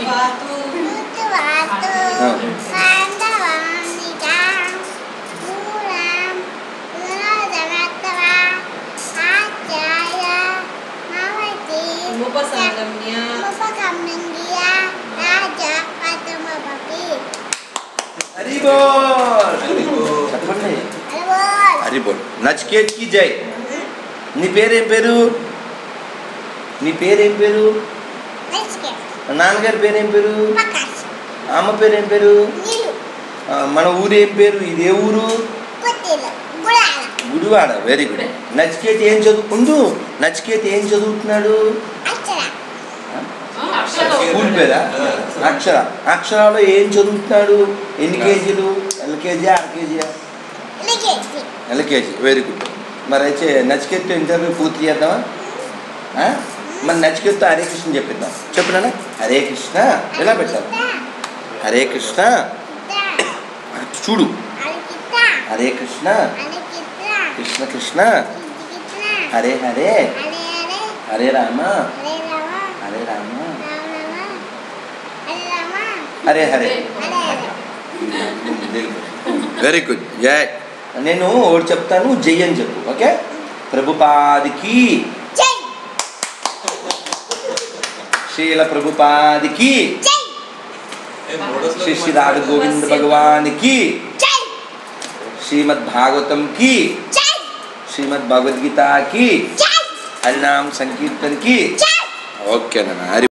బోల్ ఒకసారి చెప్పండి హరి బోల్. హరి బోల్ హరి బోల్ హరి హరి బోల్ వెరీ గుడ్ మరి ఇంకో శ్లోకం ఏమైనా వచ్చా ఆ, రెండో చెప్పినారా చెప్తున్నాను కాదు కాదు తప్పు దృష్టి ఉపసంగమ్య హరి బోల్ హరి బోల్. చెప్పండి హరి బోల్ నచికేత్కి జై నీ పేరేం పేరు నీ పేరేం పేరు నాన్నగారి పేరేం పేరు? అమ్మ పేరేం పేరు? ఆ, మన ఊరు ఏం పేరు? ఇది ఏ ఊరు? గుడివాడ. వెరీ గుడ్ నచికేత్ ఏం చదువుకుందు నచికేత్ ఏం చదువుతున్నాడు? స్కూల్ పేరా అక్షర. అక్షరాలో ఏం చదువుతున్నాడు? ఎన్ని కేజీలు? ఎల్కేజీ ఆర్కేజీయా? ఎల్కేజీ. వెరీ గుడ్ మరి అయితే నచికేత్ ఇంటర్వ్యూ పూర్తి చేద్దామా? ఆ? మరి నచికేత్ హరే కృష్ణ చెప్పిద్దాం. చెప్పినా హరే కృష్ణ. ఎలా పెట్టాలి హరే కృష్ణ. చూడు. హరే కృష్ణ. కృష్ణ కృష్ణ. హరే హరే. హరే రామ. హరే రామ. హరే హరే. వెరీ గుడ్ జై నేను ఒకటి చెప్తాను జై అని చెప్పు ఓకే? ప్రభుపాదికి शील प्रभुपाद की श्री श्रीराध गोविंद भगवान की श्रीमद भागवतम की श्रीमद भगवद गीता की हरिनाम संकीर्तन की ओके ना